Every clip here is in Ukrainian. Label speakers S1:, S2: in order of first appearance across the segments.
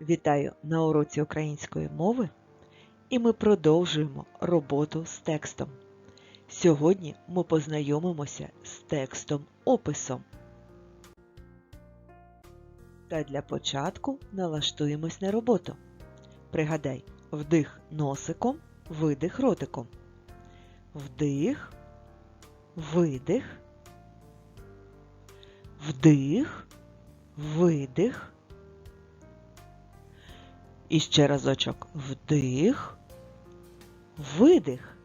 S1: Вітаю на уроці української мови, і ми продовжуємо роботу з текстом. Сьогодні ми познайомимося з текстом описом. Та для початку налаштуємось на роботу. Пригадай, вдих носиком, видих ротиком. Вдих, видих, вдих, видих. І ще разочок вдих, видих.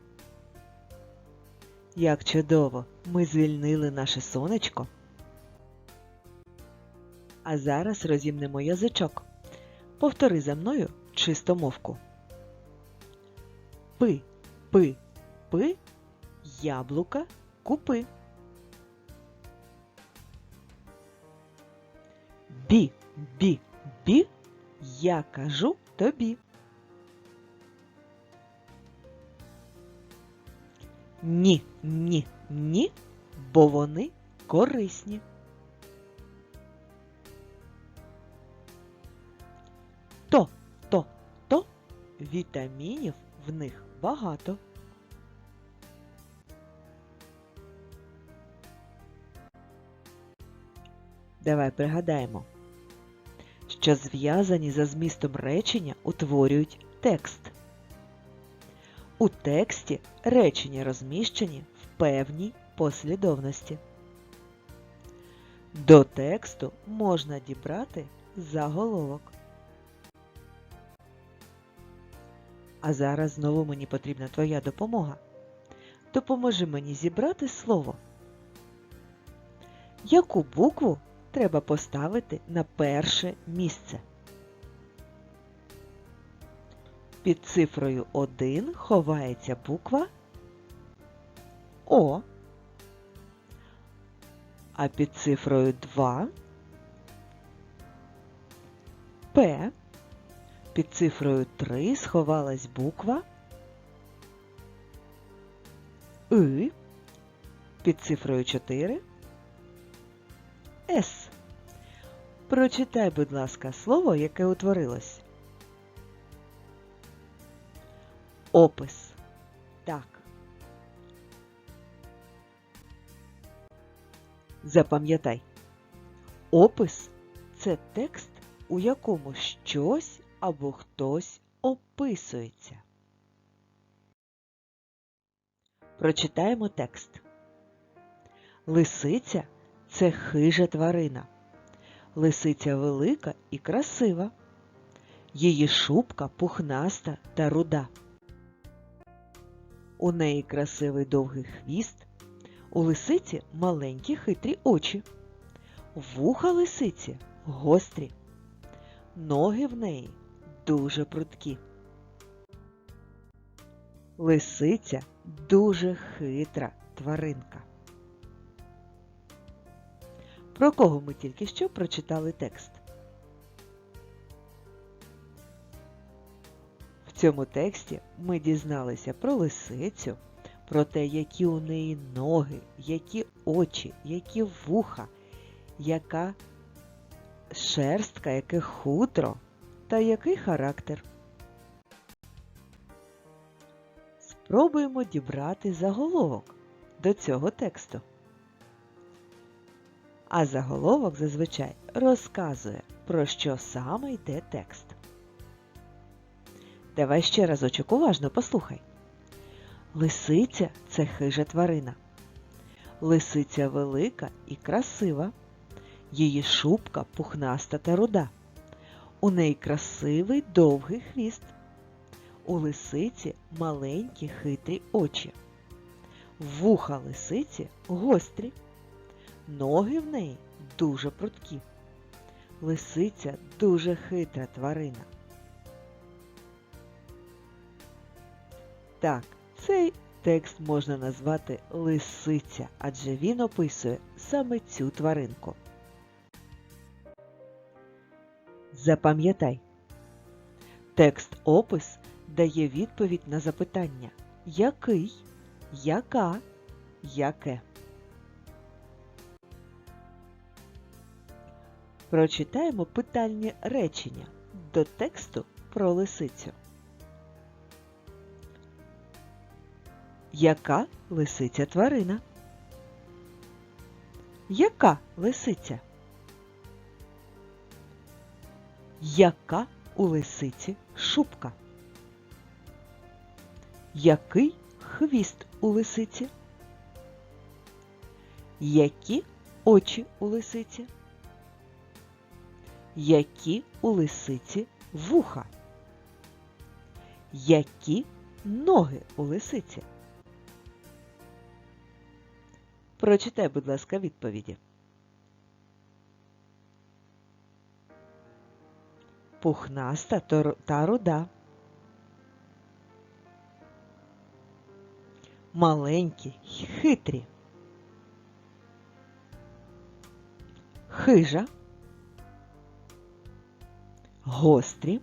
S1: Як чудово! Ми звільнили наше сонечко. А зараз розімнемо язичок. Повтори за мною чистомовку. Пи, пи, пи, яблука купи. Бі, бі, бі, я кажу тобі. Ні, ні, ні, бо вони корисні. То, то, то вітамінів в них багато. Давай пригадаємо, що зв'язані за змістом речення утворюють текст. У тексті речення розміщені в певній послідовності. До тексту можна дібрати заголовок. А зараз знову мені потрібна твоя допомога. Допоможи мені зібрати слово. Яку букву треба поставити на перше місце? Під цифрою 1 ховається буква О, а під цифрою 2 П, під цифрою 3 сховалась буква И, під цифрою 4 С. Прочитай, будь ласка, слово, яке утворилось. Опис. Так. Запам'ятай. Опис це текст, у якому щось або хтось описується. Прочитаємо текст. Лисиця це хижа тварина. Лисиця велика і красива. Її шубка пухнаста та руда. У неї красивий довгий хвіст, у лисиці маленькі хитрі очі, вуха лисиці гострі, ноги в неї дуже прудкі. Лисиця дуже хитра тваринка. Про кого ми тільки що прочитали текст? В цьому тексті ми дізналися про лисицю, про те, які у неї ноги, які очі, які вуха, яка шерстка, яке хутро та який характер. Спробуємо дібрати заголовок до цього тексту. А заголовок зазвичай розказує, про що саме йде текст. Давай ще разочок уважно послухай. Лисиця це хижа тварина. Лисиця велика і красива. Її шубка пухнаста та руда. У неї красивий довгий хвіст. У лисиці маленькі хитрі очі. Вуха лисиці гострі. Ноги в неї дуже прудкі. Лисиця дуже хитра тварина. Так, цей текст можна назвати лисиця, адже він описує саме цю тваринку. Запам'ятай, текст опис дає відповідь на запитання який, яка, яке. Прочитаємо питальні речення до тексту про лисицю. Яка лисиця тварина? Яка лисиця? Яка у лисиці шубка? Який хвіст у лисиці? Які очі у лисиці? Які у лисиці вуха? Які ноги у лисиці? Прочитай, будь ласка, відповіді. Пухнаста та руда. Маленькі хитрі. Хижа. Гострі.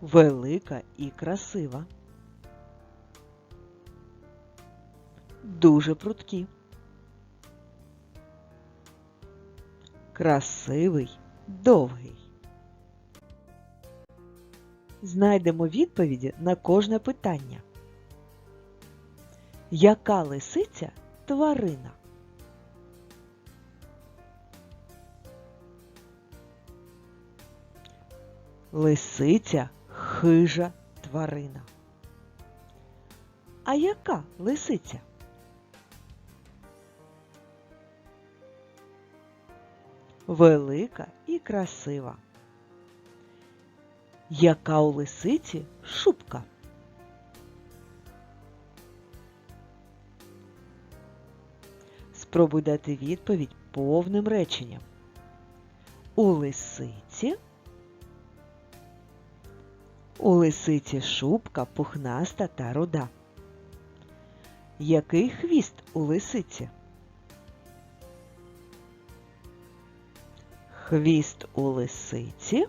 S1: Велика і красива. Дуже прудкі. Красивий, довгий. Знайдемо відповіді на кожне питання. Яка лисиця тварина? Лисиця хижа тварина. А яка лисиця? Велика і красива. Яка у лисиці шубка? Спробуй дати відповідь повним реченням. У лисиці у лисиці шубка пухнаста та руда. Який хвіст у лисиці? Хвіст у лисиці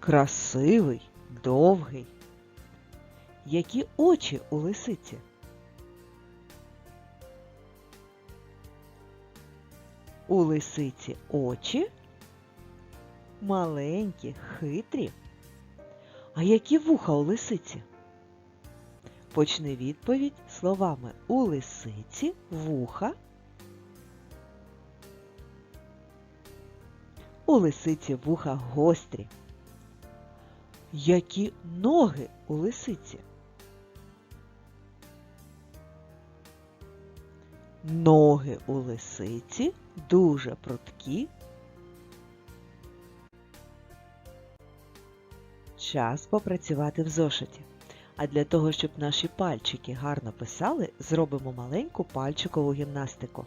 S1: красивий, довгий. Які очі у лисиці? У лисиці очі маленькі, хитрі. А які вуха у лисиці? Почни відповідь словами у лисиці вуха. У лисиці вуха гострі. Які ноги у лисиці? Ноги у лисиці дуже прудкі. Час попрацювати в зошиті. А для того, щоб наші пальчики гарно писали, зробимо маленьку пальчикову гімнастику.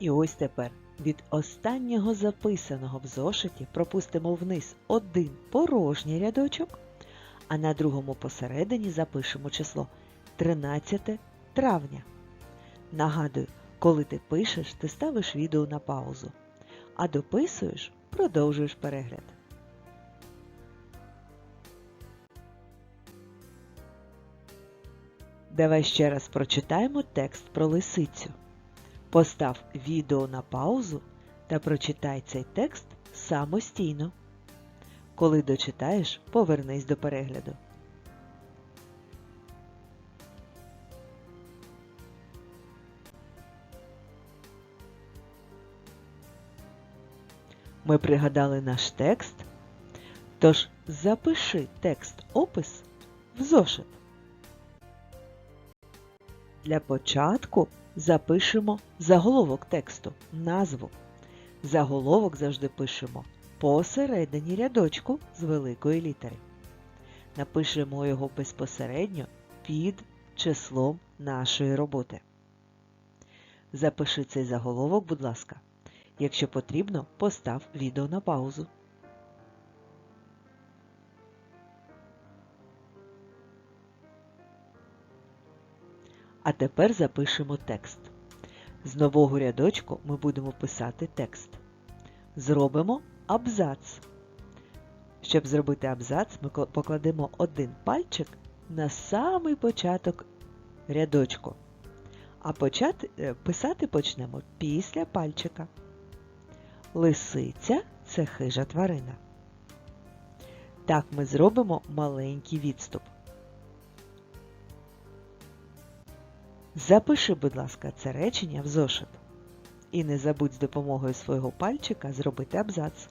S2: І
S1: ось тепер від останнього записаного в зошиті пропустимо вниз один порожній рядочок, а на другому посередині запишемо число 13 травня. Нагадую, коли ти пишеш, ти ставиш відео на паузу, а дописуєш, продовжуєш перегляд. Давай ще раз прочитаємо текст про лисицю. Постав відео на паузу та прочитай цей текст самостійно. Коли дочитаєш, повернись до перегляду. Ми пригадали наш текст, тож запиши текст опис в зошит. Для початку запишемо заголовок тексту, назву. Заголовок завжди пишемо посередині рядочку з великої літери. Напишемо його безпосередньо під числом нашої роботи. Запиши цей заголовок, будь ласка. Якщо потрібно, постав відео на паузу. А тепер запишемо текст. З нового рядочку ми будемо писати текст. Зробимо абзац. Щоб зробити абзац, ми покладемо один пальчик на самий початок рядочку. А почати, е, писати почнемо після пальчика. Лисиця це хижа тварина. Так ми зробимо маленький відступ. Запиши, будь ласка, це речення в зошит. І не забудь з допомогою свого пальчика зробити абзац.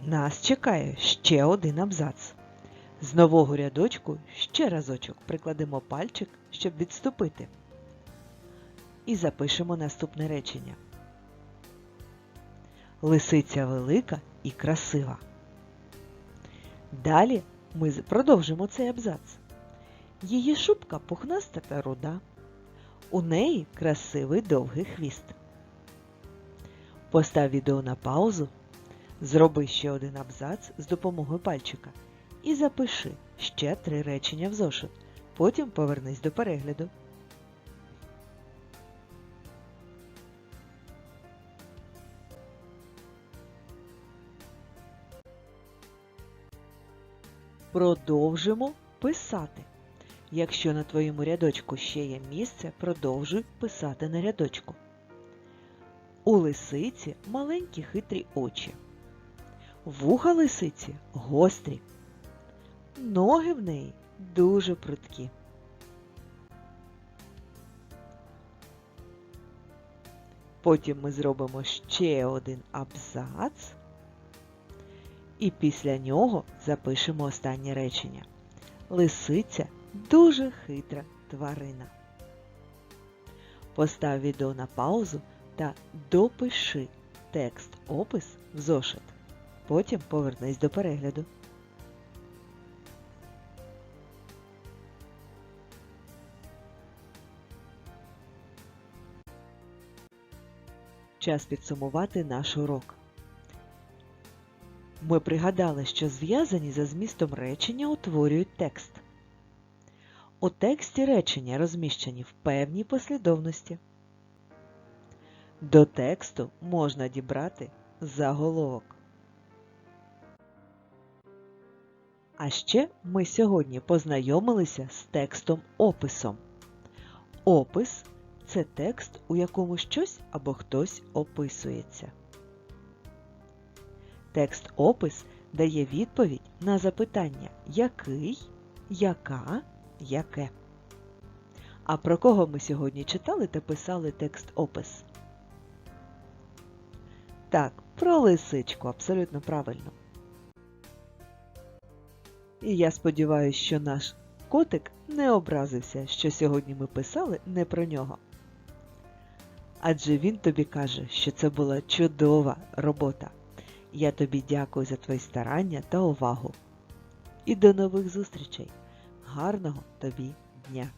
S1: Нас чекає ще один абзац. З нового рядочку ще разочок прикладемо пальчик, щоб відступити. І запишемо наступне речення. Лисиця велика і красива. Далі ми продовжимо цей абзац. Її шубка пухнаста та руда. У неї красивий довгий хвіст. Постав відео на паузу, зроби ще один абзац з допомогою пальчика і запиши ще три речення в зошит. Потім повернись до перегляду. Продовжимо писати. Якщо на твоєму рядочку ще є місце, продовжуй писати на рядочку. У лисиці маленькі хитрі очі. Вуха лисиці гострі. Ноги в неї дуже прудкі. Потім ми зробимо ще один абзац. І після нього запишемо останнє речення. Лисиця дуже хитра тварина. Постав відео на паузу та допиши текст опис в зошит. Потім повернись до перегляду. Час підсумувати наш урок. Ми пригадали, що зв'язані за змістом речення утворюють текст. У тексті речення розміщені в певній послідовності. До тексту можна дібрати заголовок. А ще ми сьогодні познайомилися з текстом описом. Опис це текст, у якому щось або хтось описується. Текст опис дає відповідь на запитання який, яка, яке. А про кого ми сьогодні читали та писали текст опис? Так, про лисичку, абсолютно правильно. І я сподіваюся, що наш котик не образився, що сьогодні ми писали не про нього. Адже він тобі каже, що це була чудова робота. Я тобі дякую за твої старання та увагу. І до нових зустрічей. Гарного тобі дня!